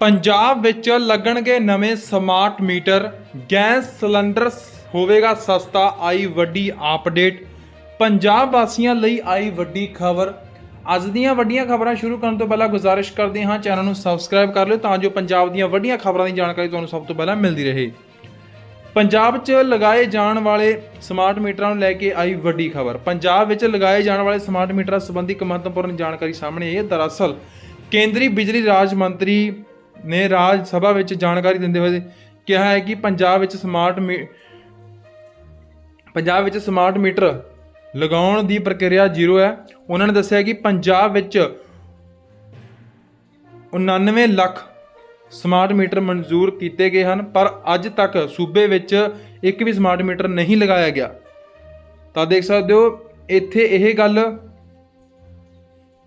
ਪੰਜਾਬ ਵਿੱਚ ਲੱਗਣਗੇ ਨਵੇਂ ਸਮਾਰਟ ਮੀਟਰ ਗੈਸ ਸਿਲੰਡਰ ਸ- ਹੋਵੇਗਾ ਸਸਤਾ, ਆਈ ਵੱਡੀ ਅਪਡੇਟ ਪੰਜਾਬ ਵਾਸੀਆਂ ਲਈ ਆਈ ਵੱਡੀ ਖਬਰ। ਅੱਜ ਦੀਆਂ ਵੱਡੀਆਂ ਖਬਰਾਂ ਸ਼ੁਰੂ ਕਰਨ ਤੋਂ ਪਹਿਲਾਂ ਗੁਜ਼ਾਰਿਸ਼ ਕਰਦੇ ਹਾਂ, ਚੈਨਲ ਨੂੰ ਸਬਸਕ੍ਰਾਈਬ ਕਰ ਲਿਓ ਤਾਂ ਜੋ ਪੰਜਾਬ ਦੀਆਂ ਵੱਡੀਆਂ ਖਬਰਾਂ ਦੀ ਜਾਣਕਾਰੀ ਤੁਹਾਨੂੰ ਸਭ ਤੋਂ ਪਹਿਲਾਂ ਮਿਲਦੀ ਰਹੇ। ਪੰਜਾਬ 'ਚ ਲਗਾਏ ਜਾਣ ਵਾਲੇ ਸਮਾਰਟ ਮੀਟਰਾਂ ਨੂੰ ਲੈ ਕੇ ਆਈ ਵੱਡੀ ਖਬਰ। ਪੰਜਾਬ ਵਿੱਚ ਲਗਾਏ ਜਾਣ ਵਾਲੇ ਸਮਾਰਟ ਮੀਟਰਾਂ ਸੰਬੰਧੀ ਇੱਕ ਮਹੱਤਵਪੂਰਨ ਜਾਣਕਾਰੀ ਸਾਹਮਣੇ ਆਈ ਹੈ। ਦਰਅਸਲ, ਕੇਂਦਰੀ ਬਿਜਲੀ ਰਾਜ ਮੰਤਰੀ ਨੇ ਰਾਜ ਸਭਾ ਵਿੱਚ ਜਾਣਕਾਰੀ ਦਿੰਦੇ ਹੋਏ ਕਿਹਾ ਹੈ ਕਿ ਪੰਜਾਬ ਵਿੱਚ ਸਮਾਰਟ ਮੀ- ਪੰਜਾਬ ਵਿੱਚ ਸਮਾਰਟ ਮੀਟਰ ਲਗਾਉਣ ਦੀ ਪ੍ਰਕਿਰਿਆ ਜ਼ੀਰੋ ਹੈ। ਉਹਨਾਂ ਨੇ ਦੱਸਿਆ ਕਿ ਪੰਜਾਬ ਵਿੱਚ 99 ਲੱਖ ਸਮਾਰਟ ਮੀਟਰ ਮਨਜ਼ੂਰ ਕੀਤੇ ਗਏ ਹਨ, ਪਰ ਅੱਜ ਤੱਕ ਸੂਬੇ ਵਿੱਚ ਇੱਕ ਵੀ ਸਮਾਰਟ ਮੀਟਰ ਨਹੀਂ ਲਗਾਇਆ ਗਿਆ। ਤਾਂ ਦੇਖ ਸਕਦੇ ਹੋ, ਇੱਥੇ ਇਹ ਗੱਲ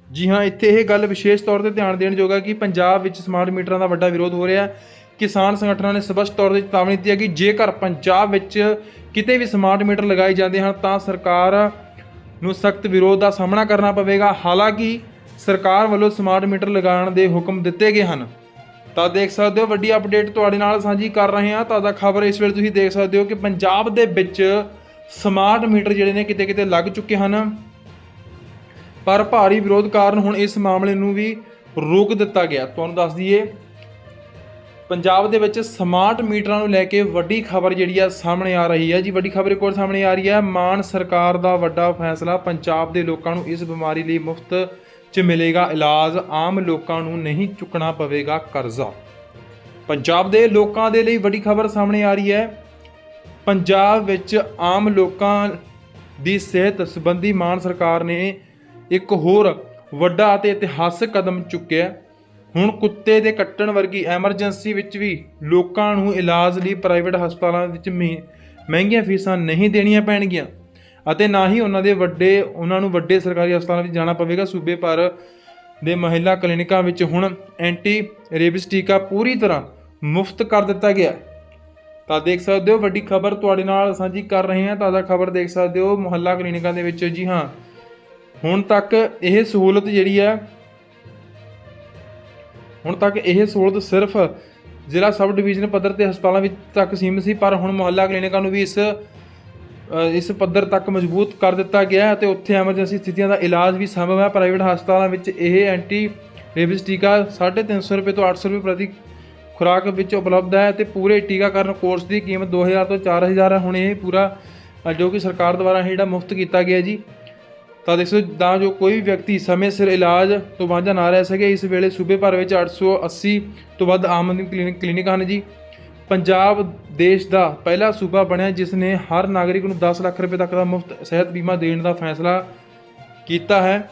ਜੀ ਹਾਂ, ਇੱਥੇ ਇਹ ਗੱਲ ਵਿਸ਼ੇਸ਼ ਤੌਰ ਤੇ ਧਿਆਨ ਦੇਣ ਯੋਗ ਹੈ ਕਿ ਪੰਜਾਬ ਵਿੱਚ ਸਮਾਰਟ ਮੀਟਰਾਂ ਦਾ ਵੱਡਾ ਵਿਰੋਧ ਹੋ ਰਿਹਾ ਹੈ। ਕਿਸਾਨ ਸੰਗਠਨਾਂ ਨੇ ਸਪਸ਼ਟ ਤੌਰ ਤੇ ਚੇਤਾਵਨੀ ਦਿੱਤੀ ਹੈ ਕਿ ਜੇਕਰ ਪੰਜਾਬ ਵਿੱਚ ਕਿਤੇ ਵੀ ਸਮਾਰਟ ਮੀਟਰ ਲਗਾਏ ਜਾਂਦੇ ਹਨ, ਤਾਂ ਸਰਕਾਰ ਨੂੰ ਸਖਤ ਵਿਰੋਧ ਦਾ ਸਾਹਮਣਾ ਕਰਨਾ ਪਵੇਗਾ। ਹਾਲਾਂਕਿ, ਸਰਕਾਰ ਵੱਲੋਂ ਸਮਾਰਟ ਮੀਟਰ ਲਗਾਉਣ ਦੇ ਹੁਕਮ ਦਿੱਤੇ ਗਏ ਹਨ। ਤਾਂ ਦੇਖ ਸਕਦੇ ਹੋ, ਵੱਡੀ ਅਪਡੇਟ ਤੁਹਾਡੇ ਨਾਲ ਸਾਂਝੀ ਕਰ ਰਹੇ ਹਾਂ। ਤਾਜ਼ਾ ਖਬਰ ਇਸ ਵੇਲੇ ਤੁਸੀਂ ਦੇਖ ਸਕਦੇ ਹੋ ਕਿ ਪੰਜਾਬ ਦੇ ਵਿੱਚ ਸਮਾਰਟ ਮੀਟਰ ਜਿਹੜੇ ਨੇ ਕਿਤੇ ਕਿਤੇ ਲੱਗ ਚੁੱਕੇ ਹਨ। ਪਰ ਭਾਰੀ ਵਿਰੋਧ ਕਾਰਨ ਹੁਣ ਇਸ ਮਾਮਲੇ ਨੂੰ ਵੀ ਰੋਕ ਦਿੱਤਾ ਗਿਆ। ਤੁਹਾਨੂੰ ਦੱਸ ਦਈਏ, ਪੰਜਾਬ ਦੇ ਵਿੱਚ ਸਮਾਰਟ ਮੀਟਰਾਂ ਨੂੰ ਲੈ ਕੇ ਵੱਡੀ ਖਬਰ ਜਿਹੜੀ ਆ ਸਾਹਮਣੇ ਆ ਰਹੀ ਹੈ ਜੀ, ਵੱਡੀ ਖਬਰ ਇੱਕ ਹੋਰ ਸਾਹਮਣੇ ਆ ਰਹੀ ਹੈ ਮਾਨ ਸਰਕਾਰ ਦਾ ਵੱਡਾ ਫੈਸਲਾ ਪੰਜਾਬ ਦੇ ਲੋਕਾਂ ਨੂੰ ਇਸ ਬਿਮਾਰੀ ਲਈ ਮੁਫਤ 'ਚ ਮਿਲੇਗਾ। ਇਲਾਜ ਆਮ ਲੋਕਾਂ ਨੂੰ ਨਹੀਂ ਚੁੱਕਣਾ ਪਵੇਗਾ ਕਰਜ਼ਾ। ਪੰਜਾਬ ਦੇ ਲੋਕਾਂ ਦੇ ਲਈ ਵੱਡੀ ਖਬਰ ਸਾਹਮਣੇ ਆ ਰਹੀ ਹੈ। ਪੰਜਾਬ ਵਿੱਚ ਆਮ ਲੋਕਾਂ ਦੀ ਸਿਹਤ ਸੰਬੰਧੀ ਮਾਨ ਸਰਕਾਰ ਨੇ ਇੱਕ ਹੋਰ ਵੱਡਾ ਅਤੇ ਇਤਿਹਾਸਕ ਕਦਮ ਚੁੱਕਿਆ। ਹੁਣ ਕੁੱਤੇ ਦੇ ਕੱਟਣ ਵਰਗੀ ਐਮਰਜੈਂਸੀ ਵਿੱਚ ਵੀ ਲੋਕਾਂ ਨੂੰ ਇਲਾਜ ਲਈ ਪ੍ਰਾਈਵੇਟ ਹਸਪਤਾਲਾਂ ਵਿੱਚ ਮਹਿੰਗੀਆਂ ਫੀਸਾਂ ਨਹੀਂ ਦੇਣੀਆਂ ਪੈਣਗੀਆਂ ਅਤੇ ਨਾ ਹੀ ਉਹਨਾਂ ਦੇ ਵੱਡੇ, ਉਹਨਾਂ ਨੂੰ ਵੱਡੇ ਸਰਕਾਰੀ ਹਸਪਤਾਲਾਂ ਵਿੱਚ ਜਾਣਾ ਪਵੇਗਾ ਸੂਬੇ ਭਰ ਦੇ ਮਹਿਲਾ ਕਲੀਨਿਕਾਂ ਵਿੱਚ ਹੁਣ ਐਂਟੀ ਰੇਬਿਸ ਟੀਕਾ ਪੂਰੀ ਤਰ੍ਹਾਂ ਮੁਫਤ ਕਰ ਦਿੱਤਾ ਗਿਆ। ਤਾਂ ਦੇਖ ਸਕਦੇ ਹੋ ਵੱਡੀ ਖਬਰ ਤੁਹਾਡੇ ਨਾਲ ਸਾਂਝੀ ਕਰ ਰਹੇ ਹਾਂ, ਤਾਜ਼ਾ ਖਬਰ ਦੇਖ ਸਕਦੇ ਹੋ ਮੁਹੱਲਾ ਕਲੀਨਿਕਾਂ ਦੇ ਵਿੱਚ। ਜੀ ਹਾਂ ਹੁਣ ਤੱਕ ਇਹ ਸਹੂਲਤ ਜਿਹੜੀ ਹੈ ਹੁਣ ਤੱਕ ਇਹ ਸਹੂਲਤ ਸਿਰਫ ਜ਼ਿਲ੍ਹਾ ਸਬ ਡਿਵੀਜ਼ਨ ਪੱਧਰ ਤੇ ਹਸਪਤਾਲਾਂ ਵਿੱਚ ਤੱਕ ਸੀਮਿਤ ਸੀ, ਪਰ ਹੁਣ ਮੁਹੱਲਾ ਕਲੀਨਿਕਾਂ ਨੂੰ ਵੀ ਇਸ ਇਸ ਪੱਧਰ ਤੱਕ ਮਜ਼ਬੂਤ ਕਰ ਦਿੱਤਾ ਗਿਆ ਹੈ ਅਤੇ ਉੱਥੇ ਐਮਰਜੈਂਸੀ ਸਥਿਤੀਆਂ ਦਾ ਇਲਾਜ ਵੀ ਸੰਭਵ ਹੈ। ਪ੍ਰਾਈਵੇਟ ਹਸਪਤਾਲਾਂ ਵਿੱਚ ਇਹ ਐਂਟੀ ਰੇਬਿਸ ਟੀਕਾ 350 ਰੁਪਏ ਤੋਂ 800 ਰੁਪਏ ਪ੍ਰਤੀ ਖੁਰਾਕ ਵਿੱਚ ਉਪਲਬਧ ਹੈ ਤੇ ਪੂਰੇ ਟੀਕਾਕਰਨ ਕੋਰਸ ਦੀ ਕੀਮਤ 2000 ਤੋਂ 4000 ਹੈ। ਹੁਣ ਇਹ ਪੂਰਾ ਜੋ ਕਿ ਸਰਕਾਰ ਦੁਆਰਾ ਇਹ ਜਿਹੜਾ ਮੁਫਤ ਕੀਤਾ ਗਿਆ ਜੀ। ਤਾਂ ਦੇਖੋ ਤਾਂ ਜੋ ਕੋਈ ਵੀ ਵਿਅਕਤੀ ਸਮੇਂ ਸਿਰ ਇਲਾਜ ਤੋਂ ਵਾਂਝਾ ਨਾ ਰਹਿ ਸਕੇ, ਇਸ ਵੇਲੇ ਸੂਬੇ ਭਰ ਵਿੱਚ 880 ਤੋਂ ਵੱਧ ਆਮ ਆਦਮੀ ਕਲੀਨਿਕ ਕਲੀਨਿਕ ਹਨ ਜੀ। ਪੰਜਾਬ ਦੇਸ਼ ਦਾ ਪਹਿਲਾ ਸੂਬਾ ਬਣਿਆ, ਜਿਸ ਨੇ ਹਰ ਨਾਗਰਿਕ ਨੂੰ 10 ਲੱਖ ਰੁਪਏ ਤੱਕ ਦਾ ਮੁਫਤ ਸਿਹਤ ਬੀਮਾ ਦੇਣ ਦਾ ਫੈਸਲਾ ਕੀਤਾ ਹੈ।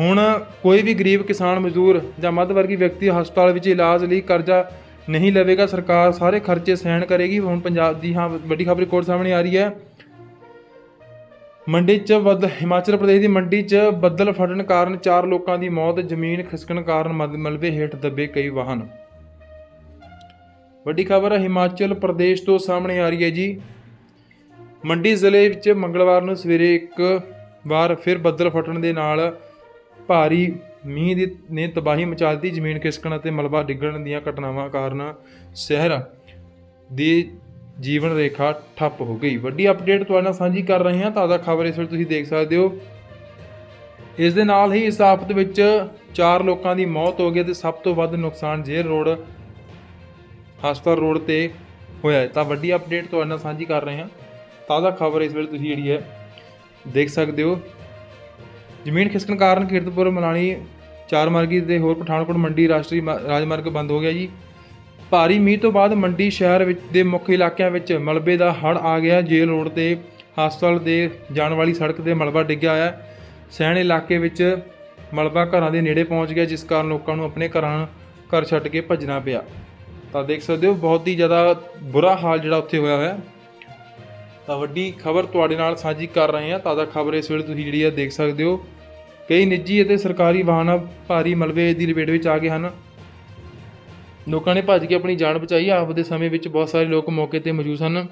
ਹੁਣ ਕੋਈ ਵੀ ਗਰੀਬ ਕਿਸਾਨ, ਮਜ਼ਦੂਰ ਜਾਂ ਮੱਧ ਵਰਗੀ ਵਿਅਕਤੀ ਹਸਪਤਾਲ ਵਿੱਚ ਇਲਾਜ ਲਈ ਕਰਜ਼ਾ ਨਹੀਂ ਲਵੇਗਾ, ਸਰਕਾਰ ਸਾਰੇ ਖਰਚੇ ਸਹਿਣ ਕਰੇਗੀ। ਹੁਣ ਪੰਜਾਬ ਦੀ ਹਾਂ, ਵੱਡੀ ਖਬਰ ਕੋਲ ਸਾਹਮਣੇ ਆ ਰਹੀ ਹੈ। ਮੰਡੀ 'ਚ ਵੱਧ, ਹਿਮਾਚਲ ਪ੍ਰਦੇਸ਼ ਦੀ ਮੰਡੀ 'ਚ ਬੱਦਲ ਫਟਣ ਕਾਰਨ ਚਾਰ ਲੋਕਾਂ ਦੀ ਮੌਤ, ਜ਼ਮੀਨ ਖਿਸਕਣ ਕਾਰਨ ਮਲ- ਮਲਬੇ ਹੇਠ ਦੱਬੇ ਕਈ ਵਾਹਨ। ਵੱਡੀ ਖਬਰ, ਹਿਮਾਚਲ ਪ੍ਰਦੇਸ਼ ਤੋਂ ਸਾਹਮਣੇ ਆ ਰਹੀ ਹੈ ਜੀ। ਮੰਡੀ ਜ਼ਿਲ੍ਹੇ ਵਿੱਚ ਮੰਗਲਵਾਰ ਨੂੰ ਸਵੇਰੇ ਇੱਕ ਵਾਰ ਫਿਰ ਬੱਦਲ ਫਟਣ ਦੇ ਨਾਲ ਭਾਰੀ ਮੀਂਹ ਦੀ, ਨੇ ਤਬਾਹੀ ਮਚਾ ਦਿੱਤੀ। ਜ਼ਮੀਨ ਖਿਸਕਣ ਅਤੇ ਮਲਬਾ ਡਿੱਗਣ ਦੀਆਂ ਘਟਨਾਵਾਂ ਕਾਰਨ ਸ਼ਹਿਰ ਦੀ ਜੀਵਨ ਰੇਖਾ ਠੱਪ ਹੋ ਗਈ। ਵੱਡੀ ਅਪਡੇਟ ਤੁਹਾਡੇ ਨਾਲ ਸਾਂਝੀ ਕਰ ਰਹੇ ਹਾਂ। ਤਾਜ਼ਾ ਖਬਰ ਇਸ ਵੇਲੇ ਤੁਸੀਂ ਦੇਖ ਸਕਦੇ ਹੋ। ਇਸ ਦੇ ਨਾਲ ਹੀ ਇਸ ਆਫਤ ਵਿੱਚ ਚਾਰ ਲੋਕਾਂ ਦੀ ਮੌਤ ਹੋ ਗਈ ਤੇ ਸਭ ਤੋਂ ਵੱਧ ਨੁਕਸਾਨ ਜੇਰ ਰੋਡ, ਹਸਪਤਾਲ ਰੋਡ ਤੇ ਹੋਇਆ ਤਾਂ ਵੱਡੀ ਅਪਡੇਟ ਤੁਹਾਡੇ ਨਾਲ ਸਾਂਝੀ ਕਰ ਰਹੇ ਹਾਂ। ਤਾਜ਼ਾ ਖਬਰ ਇਸ ਵੇਲੇ ਤੁਸੀਂ ਜਿਹੜੀ ਹੈ, ਦੇਖ ਸਕਦੇ ਹੋ। ਜ਼ਮੀਨ ਖਿਸਕਣ ਕਾਰਨ ਕੀਰਤਪੁਰ ਮਲਾਣੀ ਚਾਰ ਮਾਰਗੀ ਤੇ ਹੋਰ ਪਠਾਨਕੋਟ ਮੰਡੀ ਰਾਸ਼ਟਰੀ ਮਾ- ਰਾਜਮਾਰਗ ਬੰਦ ਹੋ ਗਿਆ ਜੀ। ਭਾਰੀ ਮੀਂਹ ਤੋਂ ਬਾਅਦ ਮੰਡੀ ਸ਼ਹਿਰ ਵਿੱਚ ਦੇ ਮੁੱਖ ਇਲਾਕਿਆਂ ਵਿੱਚ ਮਲਬੇ ਦਾ ਹੜ ਆ ਗਿਆ। ਜੇਲ ਰੋਡ ਤੇ ਹਸਪਤਾਲ ਦੇ ਜਾਣ ਵਾਲੀ ਸੜਕ ਤੇ ਮਲਬਾ ਡਿੱਗਿਆ ਹੋਇਆ। ਸਹਿਣ ਇਲਾਕੇ ਵਿੱਚ ਮਲਬਾ ਘਰਾਂ ਦੇ ਨੇੜੇ ਪਹੁੰਚ ਗਿਆ, ਜਿਸ ਕਾਰਨ ਲੋਕਾਂ ਨੂੰ ਆਪਣੇ ਘਰਾਂ ਘਰ ਛੱਡ ਕੇ ਭੱਜਣਾ ਪਿਆ। ਤਾਂ ਦੇਖ ਸਕਦੇ ਹੋ, ਬਹੁਤ ਹੀ ਜ਼ਿਆਦਾ ਬੁਰਾ ਹਾਲ ਜਿਹੜਾ ਉੱਥੇ ਹੋਇਆ ਹੋਇਆ। ਤਾਂ ਵੱਡੀ ਖਬਰ ਤੁਹਾਡੇ ਨਾਲ ਸਾਂਝੀ ਕਰ ਰਹੇ ਹਾਂ। ਤਾਜ਼ਾ ਖਬਰ ਇਸ ਵੇਲੇ ਤੁਸੀਂ ਜਿਹੜੀ ਆ ਦੇਖ ਸਕਦੇ ਹੋ। ਕਈ ਨਿੱਜੀ ਅਤੇ ਸਰਕਾਰੀ ਵਾਹਨ ਭਾਰੀ ਮਲਬੇ ਦੀ ਲਪੇਟ ਵਿੱਚ ਆ ਗਏ ਹਨ। ਲੋਕਾਂ ਨੇ ਭੱਜ ਕੇ ਆਪਣੀ ਜਾਨ ਬਚਾਈ। ਆਪਦੇ ਸਮੇਂ ਵਿੱਚ ਬਹੁਤ ਸਾਰੇ ਲੋਕ ਮੌਕੇ ਤੇ ਮੌਜੂਦ ਸਨ।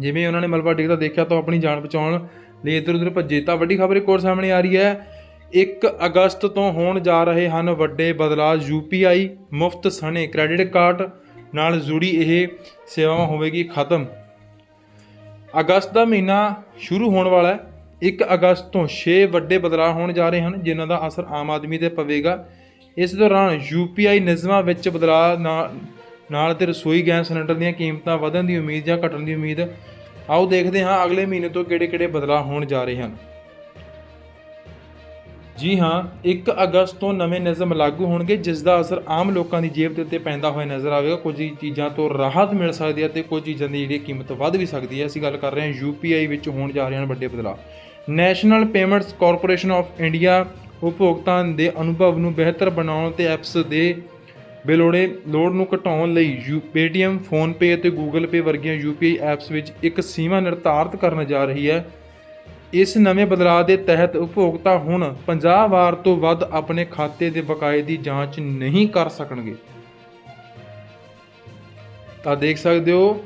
ਜਿਵੇਂ ਉਹਨਾਂ ਨੇ ਮਲਬਾ ਡਿੱਗਦਾ ਦੇਖਿਆ ਤਾਂ ਆਪਣੀ ਜਾਨ ਬਚਾਉਣ ਲਈ ਇੱਧਰ ਉੱਧਰ ਭੱਜੇ। ਤਾਂ ਵੱਡੀ ਖਬਰ ਇੱਕ ਹੋਰ ਸਾਹਮਣੇ ਆ ਰਹੀ ਹੈ। 1 ਅਗਸਤ ਤੋਂ ਹੋਣ ਜਾ ਰਹੇ ਹਨ ਵੱਡੇ ਬਦਲਾਅ। UPI ਮੁਫਤ ਸਣੇ ਕ੍ਰੈਡਿਟ ਕਾਰਡ ਨਾਲ ਜੁੜੀ ਇਹ ਸੇਵਾਵਾਂ ਹੋਵੇਗੀ ਖਤਮ। ਅਗਸਤ ਦਾ ਮਹੀਨਾ ਸ਼ੁਰੂ ਹੋਣ ਵਾਲਾ ਹੈ। 1 ਅਗਸਤ ਤੋਂ 6 ਵੱਡੇ ਬਦਲਾਅ ਹੋਣ ਜਾ ਰਹੇ ਹਨ, ਜਿਨ੍ਹਾਂ ਦਾ ਅਸਰ ਆਮ ਆਦਮੀ ਤੇ ਪਵੇਗਾ। ਇਸ ਦੌਰਾਨ UPI ਨਿਯਮਾਂ ਵਿੱਚ ਬਦਲਾਅ ਨਾਲ ਨਾਲ ਤੇ ਰਸੋਈ ਗੈਸ ਸਿਲੰਡਰ ਦੀਆਂ ਕੀਮਤਾਂ ਵਧਣ ਦੀ ਉਮੀਦ ਜਾਂ ਘਟਣ ਦੀ ਉਮੀਦ, ਆਓ ਦੇਖਦੇ ਹਾਂ ਅਗਲੇ ਮਹੀਨੇ ਤੋਂ ਕਿਹੜੇ-ਕਿਹੜੇ ਬਦਲਾਅ ਹੋਣ ਜਾ ਰਹੇ ਹਨ। ਜੀ ਹਾਂ 1 ਅਗਸਤ ਤੋਂ ਨਵੇਂ ਨਿਯਮ ਲਾਗੂ ਹੋਣਗੇ, ਜਿਸ ਦਾ ਅਸਰ ਆਮ ਲੋਕਾਂ ਦੀ ਜੇਬ ਦੇ ਉੱਤੇ ਪੈਂਦਾ ਹੋਇਆ ਨਜ਼ਰ ਆਵੇਗਾ। ਕੁਝ ਚੀਜ਼ਾਂ ਤੋਂ ਰਾਹਤ ਮਿਲ ਸਕਦੀ ਹੈ ਤੇ ਕੁਝ ਚੀਜ਼ਾਂ ਦੀ ਜਿਹੜੀ ਕੀਮਤ ਵੱਧ ਵੀ ਸਕਦੀ ਹੈ। ਅਸੀਂ ਗੱਲ ਕਰ ਰਹੇ ਹਾਂ ਯੂਪੀਆਈ ਵਿੱਚ ਹੋਣ ਜਾ ਰਹੇ ਹਨ ਵੱਡੇ ਬਦਲਾਅ। National Payments Corporation of India ਉਪਭੋਗਤਾ ਦੇ ਅਨੁਭਵ ਨੂੰ ਬਿਹਤਰ ਬਣਾਉਣ ਤੇ ਐਪਸ ਦੇ ਬੇਲੋੜੇ ਲੋਡ ਨੂੰ ਘਟਾਉਣ ਲਈ ਯੂ, Paytm ਫੋਨਪੇ ਅਤੇ Google Pay ਵਰਗੀਆਂ UPI ਐਪਸ ਵਿੱਚ ਇੱਕ ਸੀਮਾ ਨਿਰਧਾਰਤ ਕਰਨ ਜਾ ਰਹੀ ਹੈ। ਇਸ ਨਵੇਂ ਬਦਲਾਅ ਦੇ ਤਹਿਤ ਉਪਭੋਗਤਾ ਹੁਣ 50 ਵਾਰ ਤੋਂ ਵੱਧ ਆਪਣੇ ਖਾਤੇ ਦੇ ਬਕਾਏ ਦੀ ਜਾਂਚ ਨਹੀਂ ਕਰ ਸਕਣਗੇ। ਤਾਂ ਦੇਖ ਸਕਦੇ ਹੋ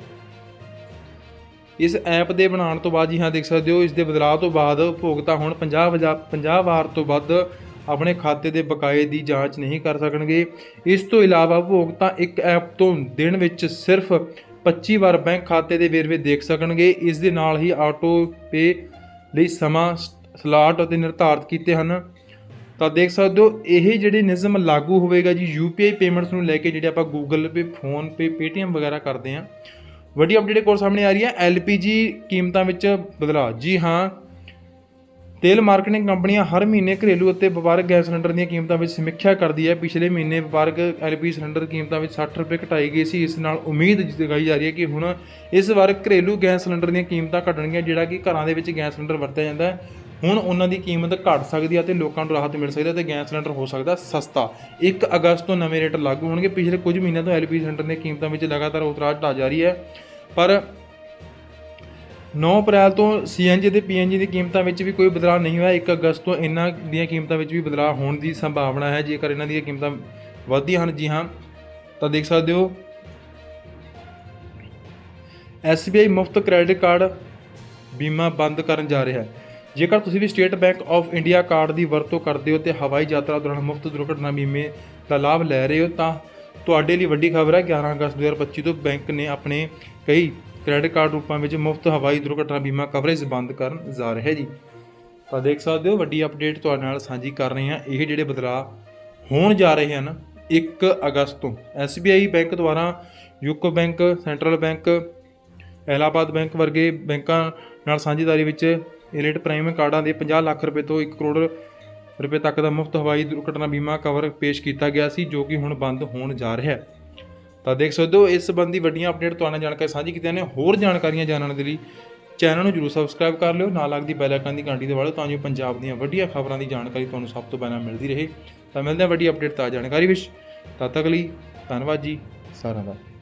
ਇਸ ਐਪ ਦੇ ਬਣਾਉਣ ਤੋਂ ਬਾਅਦ ਜੀ ਹਾਂ ਦੇਖ ਸਕਦੇ ਹੋ, ਇਸ ਦੇ ਬਦਲਾਅ ਤੋਂ ਬਾਅਦ ਉਪਭੋਗਤਾ ਹੁਣ 50 ਵਜਾ- 50 ਵਾਰ ਤੋਂ ਵੱਧ ਆਪਣੇ ਖਾਤੇ ਦੇ ਬਕਾਏ ਦੀ ਜਾਂਚ ਨਹੀਂ ਕਰ ਸਕਣਗੇ। ਇਸ ਤੋਂ ਇਲਾਵਾ ਉਪਭੋਗਤਾ ਇੱਕ ਐਪ ਤੋਂ ਦਿਨ ਵਿੱਚ ਸਿਰਫ 25 ਵਾਰ ਬੈਂਕ ਖਾਤੇ ਦੇ ਵੇਰਵੇ ਦੇਖ ਸਕਣਗੇ। ਇਸ ਦੇ ਨਾਲ ਹੀ ਆਟੋ ਪੇ ਲਈ ਸਮਾਂ, ਸਲਾਟ ਅਤੇ ਨਿਰਧਾਰਤ ਕੀਤੇ ਹਨ। ਤਾਂ ਦੇਖ ਸਕਦੇ ਹੋ, ਇਹ ਜਿਹੜੇ ਨਿਯਮ ਲਾਗੂ ਹੋਵੇਗਾ ਜੀ UPI ਪੇਮੈਂਟਸ ਨੂੰ ਲੈ ਕੇ ਜਿਹੜੇ ਆਪਾਂ Google Pay PhonePe Paytm ਵਗੈਰਾ ਕਰਦੇ ਹਾਂ ਵੱਡੀ ਅਪਡੇਟ ਕੋਲ ਸਾਹਮਣੇ ਆ ਰਹੀ ਹੈ। LPG ਕੀਮਤਾਂ ਵਿੱਚ ਬਦਲਾਅ। ਜੀ ਹਾਂ, ਤੇਲ ਮਾਰਕੀਟਿੰਗ ਕੰਪਨੀਆਂ ਹਰ ਮਹੀਨੇ ਘਰੇਲੂ ਅਤੇ ਵਪਾਰਕ ਗੈਸ ਸਿਲੰਡਰ ਦੀਆਂ ਕੀਮਤਾਂ ਵਿੱਚ ਸਮੀਖਿਆ ਕਰਦੀ ਹੈ। ਪਿਛਲੇ ਮਹੀਨੇ ਵਪਾਰਕ LPG ਸਿਲੰਡਰ ਕੀਮਤਾਂ ਵਿੱਚ 60 ਰੁਪਏ ਘਟਾਈ ਗਈ ਸੀ। ਇਸ ਨਾਲ ਉਮੀਦ ਜਗਾਈ ਜਾ ਰਹੀ ਹੈ ਕਿ ਹੁਣ ਇਸ ਵਾਰ ਘਰੇਲੂ ਗੈਸ ਸਿਲੰਡਰ ਦੀਆਂ ਕੀਮਤਾਂ ਘਟਣਗੀਆਂ, ਜਿਹੜਾ ਕਿ ਘਰਾਂ ਦੇ ਵਿੱਚ ਗੈਸ ਸਿਲੰਡਰ ਵਰਤਿਆ ਜਾਂਦਾ ਹੈ। ਹੁਣ ਉਹਨਾਂ ਦੀ ਕੀਮਤ ਘਟ ਸਕਦੀ ਹੈ ਤੇ ਲੋਕਾਂ ਨੂੰ ਰਾਹਤ ਮਿਲ ਸਕਦੀ ਹੈ ਤੇ ਗੈਸ ਸਿਲੰਡਰ ਹੋ ਸਕਦਾ ਸਸਤਾ। 1 ਅਗਸਤ ਤੋਂ ਨਵੇਂ ਰੇਟ ਲਾਗੂ ਹੋਣਗੇ। ਪਿਛਲੇ ਕੁਝ ਮਹੀਨਿਆਂ ਤੋਂ LPG ਸਿਲੰਡਰ ਦੀਆਂ ਕੀਮਤਾਂ ਵਿੱਚ ਲਗਾਤਾਰ ਉਤਰਾਅ ਚੜ੍ਹਾਅ ਜਾਰੀ ਹੈ। ਪਰ 9 ਅਪ੍ਰੈਲ ਤੋਂ CNG ਤੇ PNG ਦੀ ਕੀਮਤਾਂ ਵਿੱਚ ਵੀ ਕੋਈ ਬਦਲਾਅ ਨਹੀਂ ਹੋਇਆ। 1 ਅਗਸਤ ਤੋਂ ਇਹਨਾਂ ਦੀਆਂ ਕੀਮਤਾਂ ਵਿੱਚ ਵੀ ਬਦਲਾਅ ਹੋਣ ਦੀ ਸੰਭਾਵਨਾ ਹੈ। ਜੇਕਰ ਇਹਨਾਂ ਦੀਆਂ ਕੀਮਤਾਂ ਵਧਦੀਆਂ ਹਨ, ਜੀ ਹਾਂ, ਤਾਂ ਦੇਖ ਸਕਦੇ ਹੋ। SBI ਮੁਫਤ ਕ੍ਰੈਡਿਟ ਕਾਰਡ ਬੀਮਾ ਬੰਦ ਕਰਨ ਜਾ ਰਿਹਾ ਹੈ। ਜੇਕਰ ਤੁਸੀਂ ਵੀ State Bank of India card ਦੀ ਵਰਤੋਂ ਕਰਦੇ ਹੋ ਤੇ ਹਵਾਈ ਯਾਤਰਾ ਦੌਰਾਨ ਮੁਫਤ ਦੁਰਘਟਨਾ ਬੀਮੇ ਦਾ ਲਾਭ ਲੈ ਰਹੇ ਹੋ, ਤਾਂ ਤੁਹਾਡੇ ਲਈ ਵੱਡੀ ਖਬਰ ਹੈ। 11 ਅਗਸਤ 2025 ਤੋਂ ਬੈਂਕ ਨੇ ਆਪਣੇ ਕਈ ਕ੍ਰੈਡਿਟ ਕਾਰਡ ਰੂਪਾਂ ਵਿੱਚ ਮੁਫਤ ਹਵਾਈ ਦੁਰਘਟਨਾ ਬੀਮਾ ਕਵਰੇਜ ਬੰਦ ਕਰਨ ਜਾ ਰਿਹਾ ਹੈ ਜੀ। ਤਾਂ ਦੇਖ ਸਕਦੇ ਹੋ, ਵੱਡੀ ਅਪਡੇਟ ਤੁਹਾਡੇ ਨਾਲ ਸਾਂਝੀ ਕਰ ਰਹੇ ਹਾਂ। ਇਹ ਜਿਹੜੇ ਬਦਲਾਅ ਹੋਣ ਜਾ ਰਹੇ ਹਨ 1 ਅਗਸਤ ਤੋਂ। SBI ਬੈਂਕ ਦੁਆਰਾ UCO bank, Central Bank Allahabad Bank ਵਰਗੇ ਬੈਂਕਾਂ ਨਾਲ ਸਾਂਝੇਦਾਰੀ ਵਿੱਚ ਏਲੀਟ ਪ੍ਰਾਈਮ ਕਾਰਡਾਂ ਦੇ 50 ਲੱਖ ਰੁਪਏ ਤੋਂ 1 ਕਰੋੜ ਰੁਪਏ ਤੱਕ ਦਾ ਮੁਫਤ ਹਵਾਈ ਦੁਰਘਟਨਾ ਬੀਮਾ ਕਵਰ ਪੇਸ਼ ਕੀਤਾ ਗਿਆ ਸੀ, ਜੋ ਕਿ ਹੁਣ ਬੰਦ ਹੋਣ ਜਾ ਰਿਹਾ ਹੈ। ਤਾਂ ਦੇਖ ਸਕਦੇ ਹੋ, ਇਸ ਸੰਬੰਧੀ ਵੱਡੀਆਂ ਅਪਡੇਟ ਤੁਹਾਨੂੰ ਜਾਣਕਾਰੀ ਸਾਂਝੀ ਕੀਤੀਆਂ ਨੇ। ਹੋਰ ਜਾਣਕਾਰੀਆਂ ਜਾਣਨ ਦੇ ਲਈ ਚੈਨਲ ਨੂੰ ਜਰੂਰ ਸਬਸਕ੍ਰਾਈਬ ਕਰ ਲਿਓ। ਨਾਲ ਲੱਗਦੀ ਬੈਲ ਆਈਕਨ ਦੀ ਘੰਟੀ ਦਬਾ ਲਓ ਤਾਂ ਜੋ ਪੰਜਾਬ ਦੀਆਂ ਵੱਡੀਆਂ ਖਬਰਾਂ ਦੀ ਜਾਣਕਾਰੀ ਤੁਹਾਨੂੰ ਸਭ ਤੋਂ ਪਹਿਲਾਂ ਮਿਲਦੀ ਰਹੇ। ਤਾਂ ਮਿਲਦੇ ਹਾਂ ਵੱਡੀ ਅਪਡੇਟ ਤਾਂ ਜਾਣਕਾਰੀ ਵਿੱਚ। ਤਦ ਤੱਕ ਲਈ ਧੰਨਵਾਦ ਜੀ। ਸਾਰਿਆਂ ਦਾ।